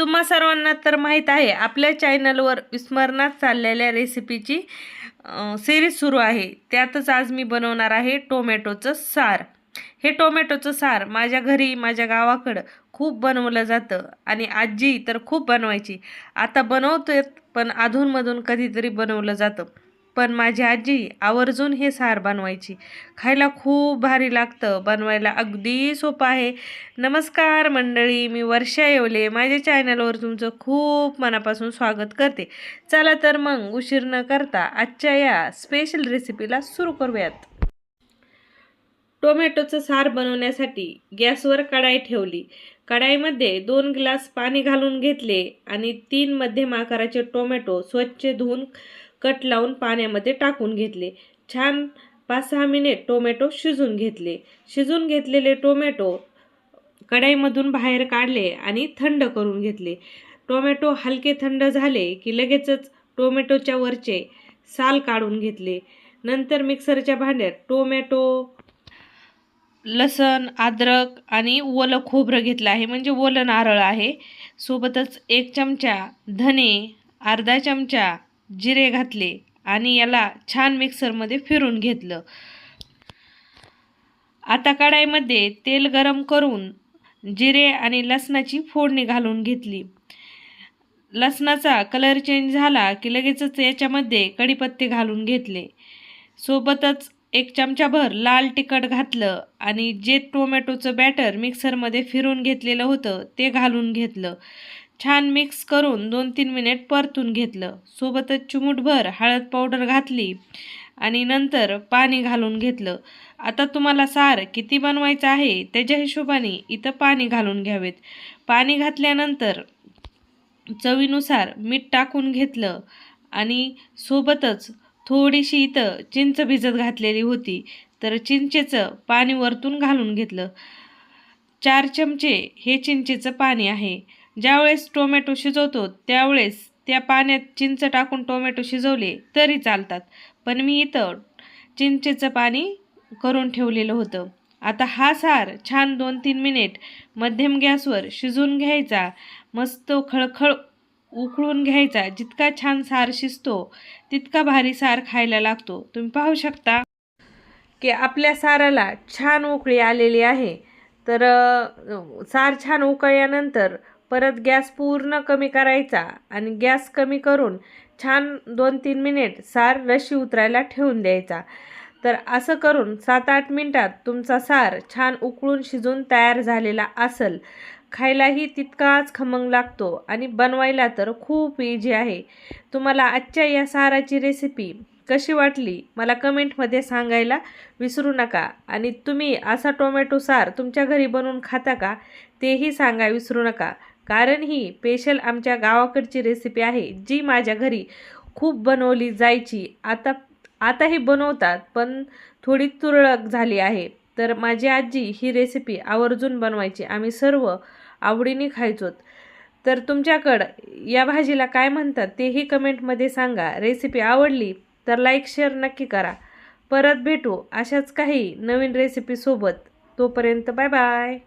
तुम्हा सर्वांना तर माहीत आहे आपल्या चॅनलवर विस्मरणात चाललेल्या रेसिपीची सिरीज सुरू आहे. त्यातच आज मी बनवणार आहे टोमॅटोचं सार. हे टोमॅटोचं सार माझ्या घरी माझ्या गावाकडं खूप बनवलं जातं आणि आजी तर खूप बनवायची. आता बनवतोय पण अधूनमधून कधीतरी बनवलं जातं. पण माझी आजी आवर्जून हे सार बनवायची. खायला खूप भारी लागतं. बनवायला अगदी सोपं आहे. नमस्कार मंडळी मी वर्षा येवले. माझ्या चॅनलवर तुमचं खूप मनापासून स्वागत करते. चला तर मग उशीर न करता आजच्या या स्पेशल रेसिपीला सुरू करूयात. टोमॅटोचं सार बनवण्यासाठी गॅसवर कढाई ठेवली. कढाईमध्ये दोन ग्लास पाणी घालून घेतले आणि तीन मध्यम आकाराचे टोमॅटो स्वच्छ धुवून कट लावून पाण्यामध्ये टाकून घेतले. छान पाच सहा मिनिट टोमॅटो शिजून घेतले. शिजून घेतलेले टोमॅटो कढाईमधून बाहेर काढले आणि थंड करून घेतले. टोमॅटो हलके थंड झाले की लगेचच टोमॅटोच्या वरचे साल काढून घेतले. नंतर मिक्सरच्या भांड्यात टोमॅटो लसण अद्रक आणि ओलं खोबरं घेतलं आहे. म्हणजे ओलं नारळ आहे. सोबतच एक चमचा धने अर्धा चमचा जिरे घातले आणि याला छान मिक्सरमध्ये फिरून घेतलं. आता कढाईमध्ये तेल गरम करून जिरे आणि लसणाची फोडणी घालून घेतली. लसणाचा कलर चेंज झाला की लगेचच याच्यामध्ये कढीपत्ते घालून घेतले. सोबतच एक चमचाभर लाल तिखट घातलं आणि जे टोमॅटोचं बॅटर मिक्सरमध्ये फिरून घेतलेलं होतं ते घालून घेतलं. छान मिक्स करून दोन तीन मिनिट परतून घेतलं. सोबतच चिमूटभर हळद पावडर घातली आणि नंतर पाणी घालून घेतलं. आता तुम्हाला सार किती बनवायचं आहे त्याच्या हिशोबाने इथं पाणी घालून घ्यावेत. पाणी घातल्यानंतर चवीनुसार मीठ टाकून घेतलं आणि सोबतच थोडीशी इथं चिंच भिजत घातलेली होती. तर चिंचेचं पाणी वरतून घालून घेतलं. चार चमचे हे चिंचेचं पाणी आहे. ज्यावेळेस टोमॅटो शिजवतो त्यावेळेस त्या पाण्यात चिंच टाकून टोमॅटो शिजवले तरी चालतात. पण मी इथं चिंचेचं पाणी करून ठेवलेलं होतं. आता हा सार छान दोन तीन मिनिट मध्यम गॅसवर शिजवून घ्यायचा मस्त खळखळ उकळून घ्यायचा. जितका छान सार शिजतो तितका भारी सार खायला लागतो. तुम्ही पाहू शकता की आपल्या साराला छान उकळी आलेली आहे. तर सार छान उकळल्यानंतर परत गॅस पूर्ण कमी करायचा आणि गॅस कमी करून छान दोन तीन मिनिट सार रशी उतरायला ठेवून द्यायचा. तर असं करून सात आठ मिनटात तुमचा सार छान उकळून शिजून तयार झालेला असेल खायलाही तितकाच खमंग लागतो आणि बनवायला तर खूप इझी आहे. तुम्हाला आजच्या या साराची रेसिपी कशी वाटली मला कमेंटमध्ये सांगायला विसरू नका. आणि तुम्ही असा टोमॅटो सार तुमच्या घरी बनवून खाता का तेही सांगा विसरू नका. कारण ही स्पेशल आमच्या गावाकडची रेसिपी आहे जी माझ्या घरी खूप बनवली जायची. आता आताही बनवतात पण थोडी तुरळक झाली आहे. तर माझी आजी ही रेसिपी आवर्जून बनवायची. आम्ही सर्व आवडीने खायचोत. तर तुमच्याकडं या भाजीला काय म्हणतात तेही कमेंटमध्ये सांगा. रेसिपी आवडली तर लाईक शेअर नक्की करा. परत भेटू अशाच काही नवीन रेसिपीसोबत तोपर्यंत बाय बाय